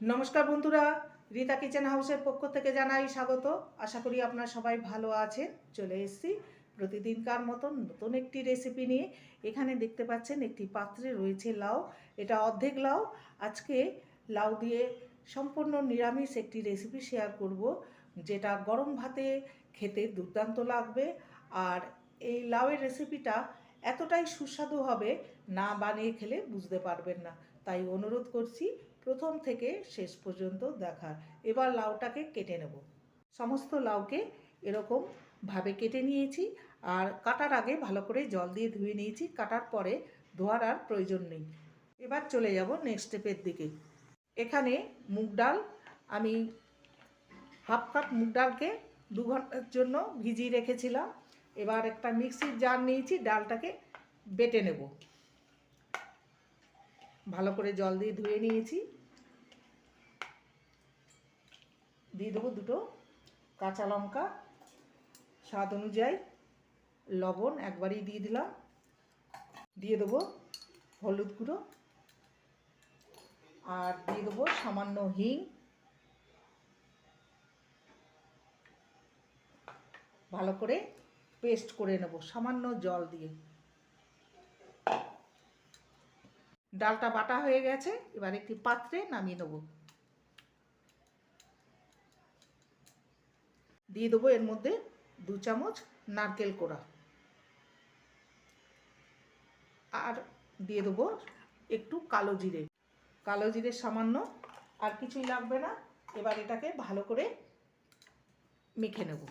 নমস্কার বন্ধুরা, রীতা কিচেন হাউসের পক্ষ থেকে জানাই স্বাগত। আশা করি আপনারা সবাই ভালো আছেন। চলে এসেছি প্রতিদিনকার মতন নতুন একটি রেসিপি নিয়ে। এখানে দেখতে পাচ্ছেন একটি পাত্রে রয়েছে লাউ। এটা অর্ধেক লাউ। আজকে লাউ দিয়ে সম্পূর্ণ নিরামিষ একটি রেসিপি শেয়ার করব, যেটা গরম ভাতে খেতে দুর্দান্ত লাগবে। আর এই লাউয়ের রেসিপিটা এতটাই সুস্বাদু হবে, না বানিয়ে খেলে বুঝতে পারবেন না। তাই অনুরোধ করছি প্রথম থেকে শেষ পর্যন্ত দেখার। এবার লাউটাকে কেটে নেব। সমস্ত লাউকে এরকম ভাবে কেটে নিয়েছি আর কাটার আগে ভালো করে জল দিয়ে ধুয়ে নিয়েছি। কাটার পরে ধোয়ার আর প্রয়োজন নেই। এবার চলে যাব নেক্সট স্টেপের দিকে। এখানে মুগ ডাল আমি হাফ কাপ মুগ ডালকে দু ঘণ্টার জন্য ভিজিয়ে রেখেছিলাম। এবার একটা মিক্সির জার নিয়েছি, ডালটাকে বেটে নেব। ভালো করে জল দিয়ে ধুয়ে নিয়েছি। দিয়ে দেবো দুটো কাঁচা লঙ্কা, স্বাদ অনুযায়ী লবণ একবারই দিয়ে দিলাম। দিয়ে দেবো হলুদ গুঁড়ো আর দিয়ে দেবো সামান্য হিং। ভালো করে পেস্ট করে নেব, সামান্য জল দিয়ে। ডালটা বাটা হয়ে গেছে, এবার একটি পাত্রে নামিয়ে নেব। দিয়ে দেবো এর মধ্যে দু চামচ নারকেল কোড়া। আর দিয়ে দেবো একটু কালো জিরে। কালো জিরে সামান্য, আর কিছুই লাগবে না, এবার এটাকে ভালো করে মেখে নেব।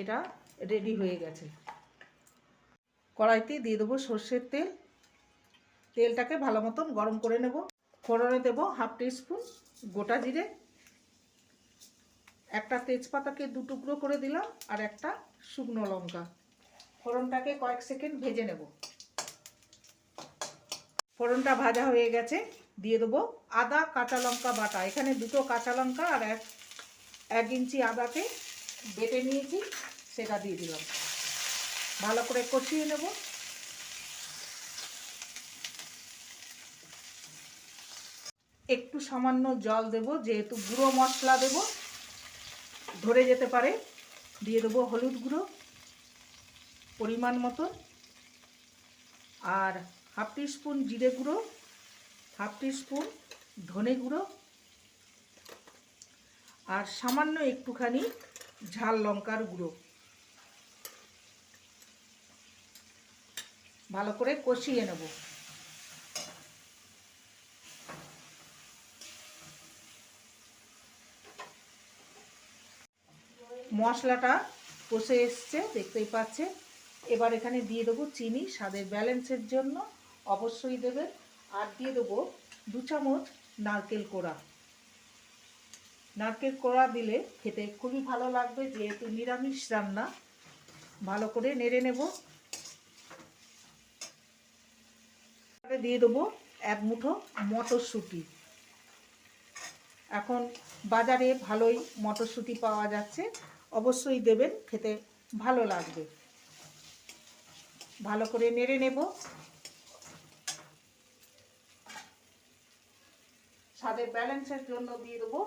এটা রেডি হয়ে গেছে। কড়াইতে দিয়ে দেবো সর্ষের তেল। তেলটাকে ভালো মতন গরম করে নেব। ফোড়নে দেবো হাফ স্পুন গোটা জিরে। একটা তেজপাতাকে দু টুকরো করে দিলাম আর একটা শুকনো লঙ্কা। ফোড়নটাকে কয়েক সেকেন্ড ভেজে নেব। ফোড়নটা ভাজা হয়ে গেছে। দিয়ে দেবো আদা, কাঁচা লঙ্কা বাটা। এখানে দুটো কাঁচা লঙ্কা আর এক এক ইঞ্চি আদাকে বেটে নিয়েছি, সেটা দিয়ে দিলাম। ভালো করে কষিয়ে নেব। একটু সামান্য জল দেব, যেহেতু গুঁড়ো মশলা দেব। ধরে যেতে পারে, দিয়ে দেবো হলুদ গুঁড়ো পরিমাণ মতো। আর হাফ স্পুন জিরে গুঁড়ো, হাফ স্পুন ধনে গুঁড়ো। আর সামান্য একটুখানি ঝাল লঙ্কার গুঁড়ো। ভালো করে কষিয়ে নেব। মশলাটা কষে এসছে, দেখতেই পাচ্ছে এবার এখানে দিয়ে দেবো চিনি, স্বাদের ব্যালেন্সের জন্য অবশ্যই দেবেন। আর দিয়ে দেবো দু চামচ নারকেল কোড়া। নারকেল কোড়া দিলে খেতে খুবই ভালো লাগবে, যেহেতু নিরামিষ রান্না। ভালো করে নেড়ে নেব। দিয়ে দেবো এক মুঠো মটরশুঁটি। এখন বাজারে ভালোই মটরশুঁটি পাওয়া যাচ্ছে, অবশ্যই দেবেন, খেতে ভালো লাগবে। ভালো করে নেড়ে নেব। স্বাদের ব্যালেন্সের জন্য দিয়ে দেবো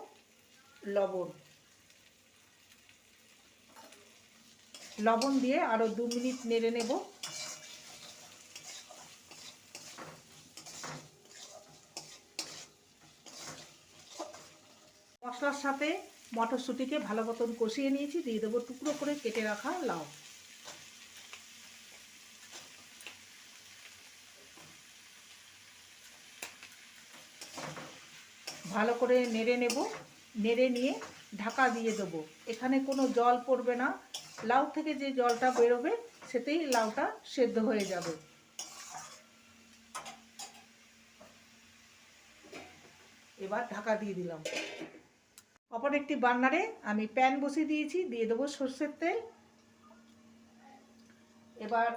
লবণ। লবণ দিয়ে আরও দু মিনিট নেড়ে নেব। মশলার সাথে মটরশুঁটিকে ভালো মতন কষিয়ে নিয়েছি, দিয়ে দেবো টুকরো করে কেটে রাখা লাউ। ভালো করে নেড়ে নেব, নেড়ে নিয়ে ঢাকা দিয়ে দেবো। এখানে কোনো জল পড়বে না। লাউ থেকে যে জলটা বেরোবে, সেতেই লাউটা সেদ্ধ হয়ে যাবে। এবার ঢাকা দিয়ে দিলাম। অপর একটি বার্নারে আমি প্যান বসিয়ে দিয়েছি, দিয়ে দেবো সর্ষের তেল। এবার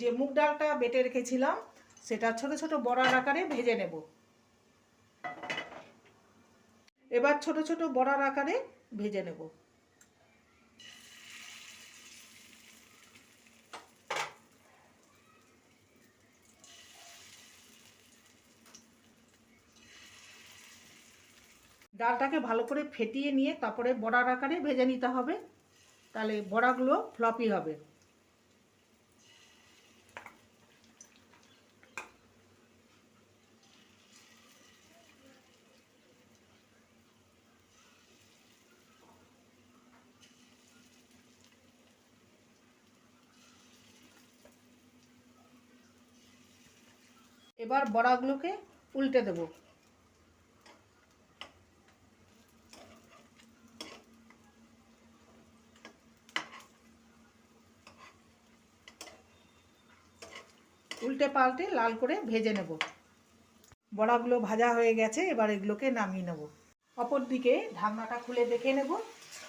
যে মুগ ডালটা বেটে রেখেছিলাম, সেটা ছোট ছোট বড়ার আকারে ভেজে নেব। এবার ছোট ছোট বড়ার আকারে ভেজে নেব। ডালটাকে ভালো করে ফেটিয়ে নিয়ে তারপরে বড়ার আকারে ভেজে নিতে হবে। তাহলে বড়াগুলো ফ্লপি হবে। এবার বড়াগুলোকে উল্টে দেবো। উল্টে পাল্টে লাল করে ভেজে নেব। বড়াগুলো ভাজা হয়ে গেছে, এবার এগুলোকে নামিয়ে নেব। অপর দিকে ঢাকনাটা খুলে দেখে নেব।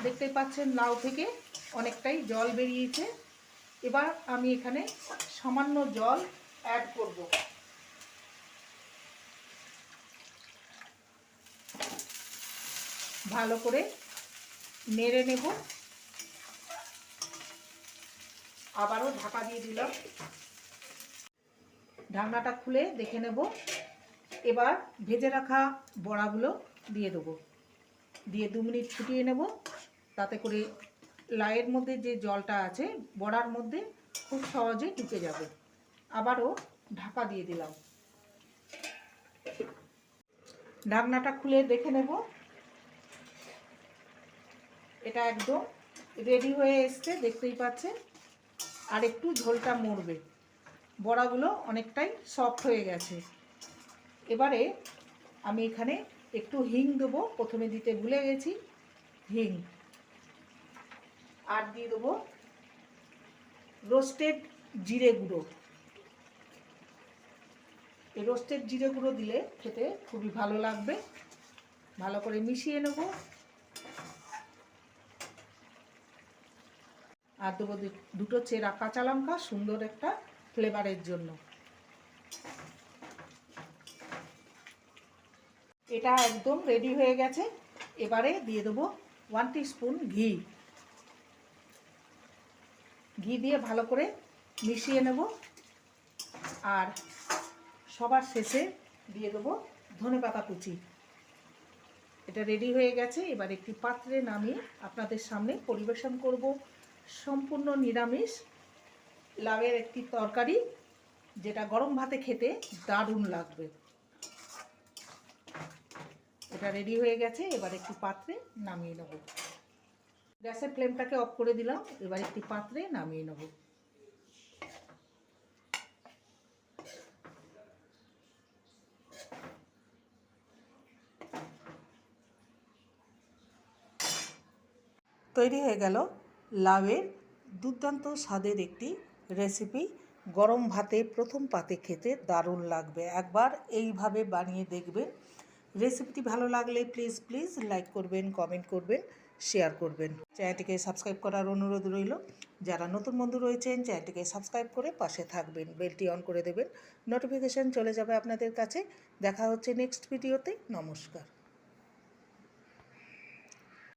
দেখতে পাচ্ছেন লাউ থেকে অনেকটাই জল বেরিয়েছে। এবার আমি এখানে সামান্য জল অ্যাড করব। ভালো করে নেড়ে নেব। আবারও ঢাকা দিয়ে দিলাম। ঢাকনাটা খুলে দেখে নেব। এবার ভেজে রাখা বড়াগুলো দিয়ে দেবো। দিয়ে দু মিনিট ফুটিয়ে নেব। তাতে করে লাইয়ের মধ্যে যে জলটা আছে, বড়ার মধ্যে খুব সহজে ঢুকে যাবে। আবারও ঢাকা দিয়ে দিলাম। ঢাকনাটা খুলে দেখে নেব। এটা একদম রেডি হয়ে এসছে, দেখতেই পাচ্ছেন। আর একটু ঝোলটা মরবে। বড়াগুলো অনেকটাই সফট হয়ে গেছে। এবারে আমি এখানে একটু হিং দেবো। প্রথমে দিতে ভুলে গেছি, হিং। আর দিয়ে দেবো রোস্টেড জিরে গুঁড়ো। এই রোস্টেড জিরে গুঁড়ো দিলে খেতে খুবই ভালো লাগবে। ভালো করে মিশিয়ে নেব। আর দেবো দুটো চেরা কাঁচা লঙ্কা, সুন্দর একটা ফ্লেভারের জন্য। এটা একদম রেডি হয়ে গেছে। এবারে দিয়ে দেবো ওয়ান স্পুন ঘি। ঘি দিয়ে ভালো করে মিশিয়ে নেব। আর সবার শেষে দিয়ে দেবো ধনে পাতা কুচি। এটা রেডি হয়ে গেছে। এবার একটি পাত্রে নামিয়ে আপনাদের সামনে পরিবেশন করব। সম্পূর্ণ নিরামিষ। লাউয়ের একটি তরকারি, যেটা গরম ভাতে খেতে দারুণ লাগবে। এটা রেডি হয়ে গেছে, এবার একটি পাত্রে নামিয়ে নেব। গ্যাসের ফ্লেমটাকে অফ করে দিলাম, এবার একটি পাত্রে নামিয়ে নেব। তৈরি হয়ে গেল লাউয়ের দুর্দান্ত স্বাদের একটি রেসিপি। গরম ভাতে প্রথম পাতে খেতে দারুণ লাগবে। একবার এইভাবে বানিয়ে দেখবেন। রেসিপিটি ভালো লাগলে প্লিজ প্লিজ লাইক করবেন, কমেন্ট করবেন, শেয়ার করবেন। চ্যানেলটিকে সাবস্ক্রাইব করার অনুরোধ রইল। যারা নতুন বন্ধু রয়েছেন, চ্যানেলটিকে সাবস্ক্রাইব করে পাশে থাকবেন। বেলটি অন করে দেবেন। নোটিফিকেশান চলে যাবে আপনাদের কাছে। দেখা হচ্ছে নেক্সট ভিডিওতে। নমস্কার।